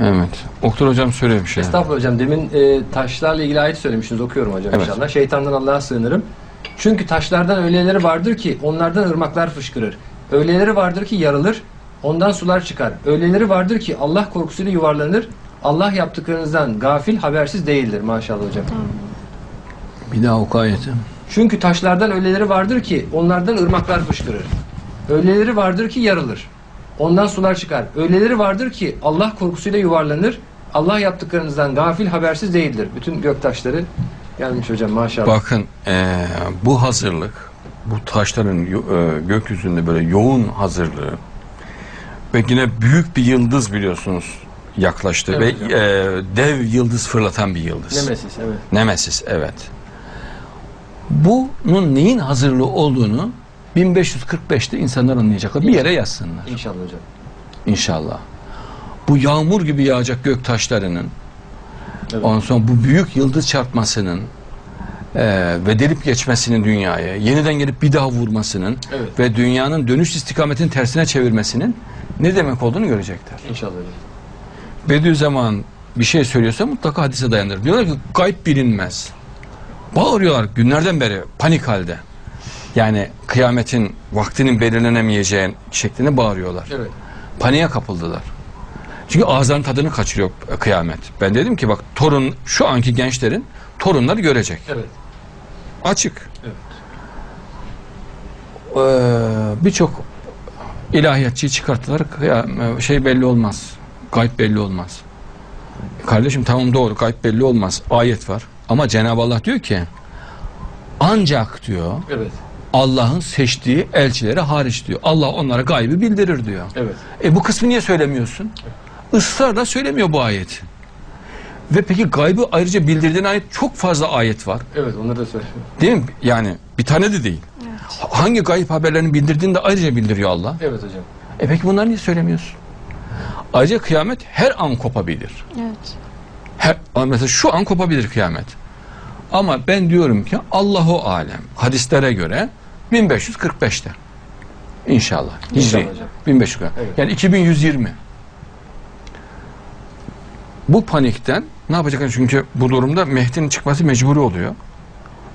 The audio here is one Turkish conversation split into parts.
Evet. Oktay hocam söyle bir şey. Estağfurullah hocam. Demin e, taşlarla ilgili ayet söylemiştiniz. Okuyorum hocam Evet. inşallah. Şeytandan Allah'a sığınırım. Çünkü taşlardan öyleleri vardır ki onlardan ırmaklar fışkırır. Öyleleri vardır ki yarılır. Ondan sular çıkar. Öyleleri vardır ki Allah korkusuyla yuvarlanır. Allah yaptıklarınızdan gafil habersiz değildir maşallah hocam. Bir daha oku ayeti. Çünkü taşlardan öyleleri vardır ki onlardan ırmaklar fışkırır. Öyleleri vardır ki yarılır. Ondan sular çıkar. Öyleleri vardır ki Allah korkusuyla yuvarlanır. Allah yaptıklarınızdan gafil habersiz değildir. Bütün göktaşları gelmiş hocam maşallah. Bakın eee, bu hazırlık, bu taşların eee, gökyüzünde böyle yoğun hazırlığı ve yine büyük bir yıldız biliyorsunuz yaklaştı Evet ve eee, dev yıldız fırlatan bir yıldız. Nemesis evet. Nemesis evet. Bunun neyin hazırlığı olduğunu 1545'te insanlar anlayacaklar. Bir yere yazsınlar İnşallah hocam. inşallah. Bu yağmur gibi yağacak gök taşlarının Evet. Ondan sonra bu büyük yıldız çarpmasının eee ve delip geçmesinin dünyaya, yeniden gelip bir daha vurmasının Evet. ve dünyanın dönüş istikametini tersine çevirmesinin ne demek olduğunu görecekler. İnşallah hocam. Bediüzzaman bir şey söylüyorsa mutlaka hadise dayanır. Diyorlar ki gayb bilinmez. Bağırıyorlar günlerden beri panik halde. Yani kıyametin vaktinin belirlenemeyeceğin şeklinde bağırıyorlar. Evet. Paniğe kapıldılar. Çünkü ağızların tadını kaçırıyor kıyamet. Ben dedim ki bak torun şu anki gençlerin torunları görecek. Evet. Açık. Evet. Ee, Birçok ilahiyatçıyı çıkarttılar. Şey belli olmaz. Gayb belli olmaz. Kardeşim tamam doğru gayb belli olmaz. Ayet var. Ama Cenab-ı Allah diyor ki ancak diyor Evet. Allah'ın seçtiği elçilere hariç diyor. Allah onlara gaybı bildirir diyor. Evet. E bu kısmı niye söylemiyorsun? Israrla söylemiyor bu ayet. Ve peki gaybı ayrıca bildirdiğine ait çok fazla ayet var. Evet onları da söyle. Değil mi? Yani bir tane de değil. Ha- Hangi gayb haberlerini bildirdiğini de ayrıca bildiriyor Allah. Evet hocam. E peki bunları niye söylemiyorsun? Ayrıca kıyamet her an kopabilir. Evet. Her, mesela şu an kopabilir kıyamet. Ama ben diyorum ki Allahu alem hadislere göre 1545'te. İnşallah. Hicri. İnşallah hocam. 1540. Evet. Yani 2120. Bu panikten ne yapacak? Çünkü bu durumda Mehdi'nin çıkması mecburi oluyor.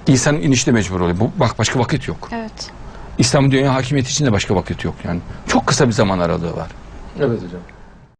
İsa'nın inişte mecbur oluyor. Bu, bak başka vakit yok. Evet. İslam dünya hakimiyeti için de başka vakit yok yani. Çok kısa bir zaman aralığı var. Evet hocam.